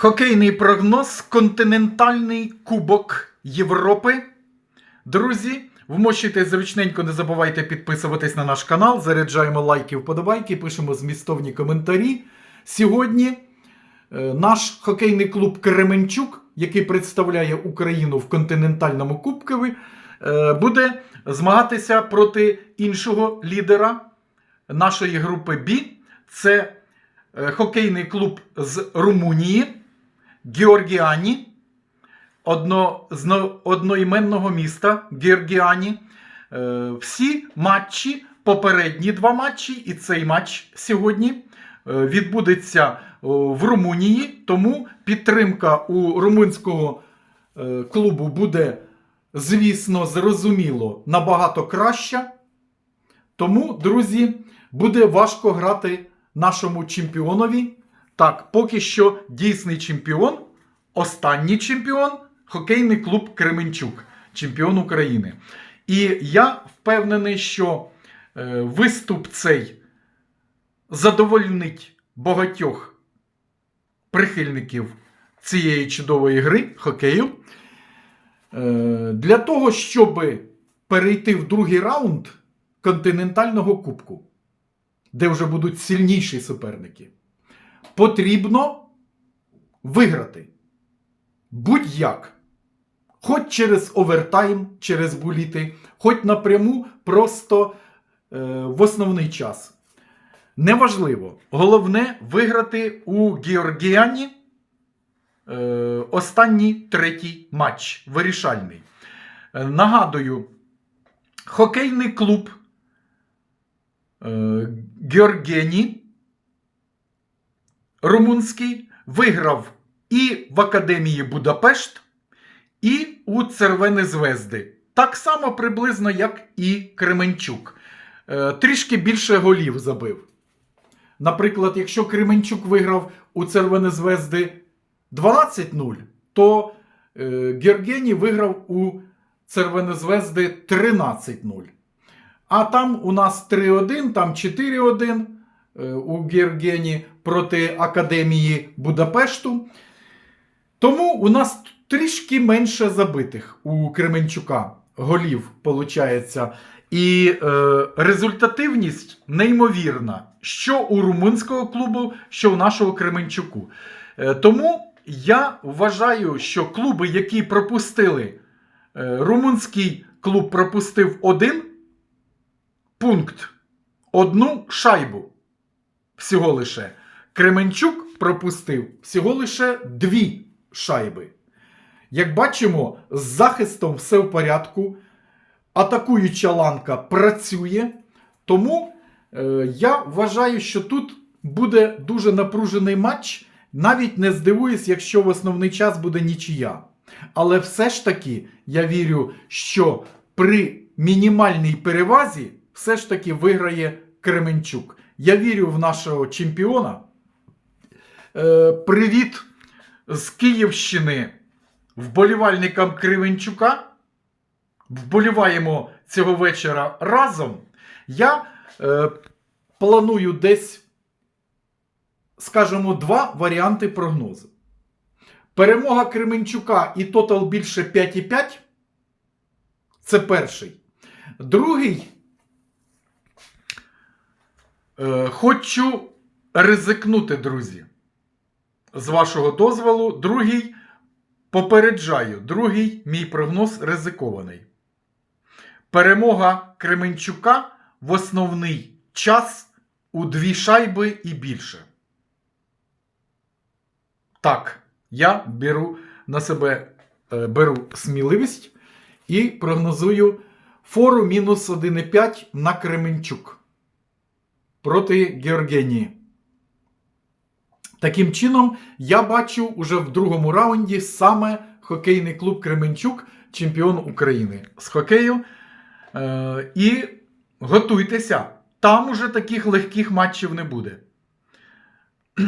Хокейний прогноз Континентальний Кубок Європи. Друзі, вмощуйте зручненько, не забувайте підписуватись на наш канал, заряджаємо лайки, вподобайки, пишемо змістовні коментарі. Сьогодні е, наш хокейний клуб Кременчук, який представляє Україну в континентальному кубкові, е, буде змагатися проти іншого лідера нашої групи Б. Це е, хокейний клуб з Румунії Георгіані, одно, з одноіменного міста Георгіані. Е, Всі матчі, попередні два матчі, і цей матч сьогодні е, відбудеться в Румунії. Тому підтримка у румунського е, клубу буде, звісно, зрозуміло, набагато краща. Тому, друзі, буде важко грати нашому чемпіонові. Так, поки що дійсний чемпіон, останній чемпіон хокейний клуб Кременчук, чемпіон України. І я впевнений, що е, виступ цей задовольнить багатьох прихильників цієї чудової гри хокею. Е, Для того, щоб перейти в другий раунд континентального кубку, де вже будуть сильніші суперники, потрібно виграти. Будь-як. Хоч через овертайм, через буліти, хоч напряму, просто е, в основний час. Неважливо. Головне виграти у Георгіані е, останній третій матч вирішальний. Е, нагадую, хокейний клуб е, Георгені румунський виграв і в Академії Будапешт, і у Цервени Звезди. Так само приблизно, як і Кременчук. Е, Трішки більше голів забив. Наприклад, якщо Кременчук виграв у Цервени Звезди 12-0, то е, Гергені виграв у Цервени Звезди 13-0. А там у нас 3-1, там 4-1 е, у Гергені проти Академії Будапешту. Тому у нас трішки менше забитих у Кременчука голів виходить. І е, результативність неймовірна, що у румунського клубу, що у нашого Кременчуку. Е, тому я вважаю, що клуби, які пропустили, е, румунський клуб пропустив один пункт, одну шайбу. Всього лише. Кременчук пропустив всього лише дві шайби. Як бачимо, з захистом все в порядку. Атакуюча ланка працює. Тому е, я вважаю, що тут буде дуже напружений матч. Навіть не здивуюсь, якщо в основний час буде нічия. Але все ж таки я вірю, що при мінімальній перевазі все ж таки виграє Кременчук. Я вірю в нашого чемпіона. Е, привіт з Київщини вболівальникам Кременчука. Вболіваємо цього вечора разом. Я е, планую десь, скажімо, два варіанти прогнозу. Перемога Кременчука і тотал більше 5,5. Це перший. Другий. Е, хочу ризикнути, друзі. З вашого дозволу, другий попереджаю, другий мій прогноз ризикований. Перемога Кременчука в основний час у дві шайби і більше. Так, я беру на себе е, беру сміливість і прогнозую фору мінус 1,5 на Кременчук проти Георгенії. Таким чином, я бачу уже в другому раунді саме хокейний клуб Кременчук, чемпіон України з хокею. Е, і готуйтеся. Там уже таких легких матчів не буде.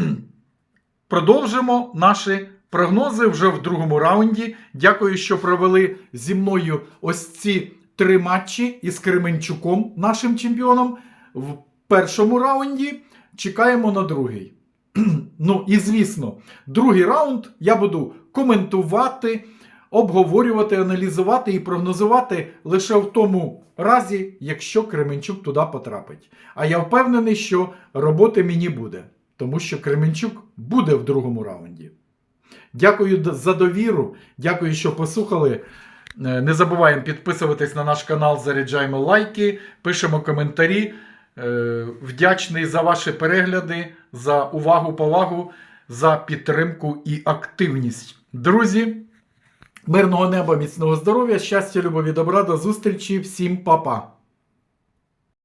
Продовжимо наші прогнози вже в другому раунді. Дякую, що провели зі мною ось ці три матчі із Кременчуком, нашим чемпіоном. Першому раунді чекаємо на другий. Ну і звісно, другий раунд я буду коментувати, обговорювати, аналізувати і прогнозувати лише в тому разі, якщо Кременчук туди потрапить. А я впевнений, що роботи мені буде, тому що Кременчук буде в другому раунді. Дякую за довіру, дякую, що послухали. Е, Не забуваємо підписуватись на наш канал, заряджаємо лайки, пишемо коментарі. Е, Вдячний за ваші перегляди, за увагу, повагу, за підтримку і активність. Друзі, мирного неба, міцного здоров'я, щастя, любові, добра, до зустрічі, всім па-па!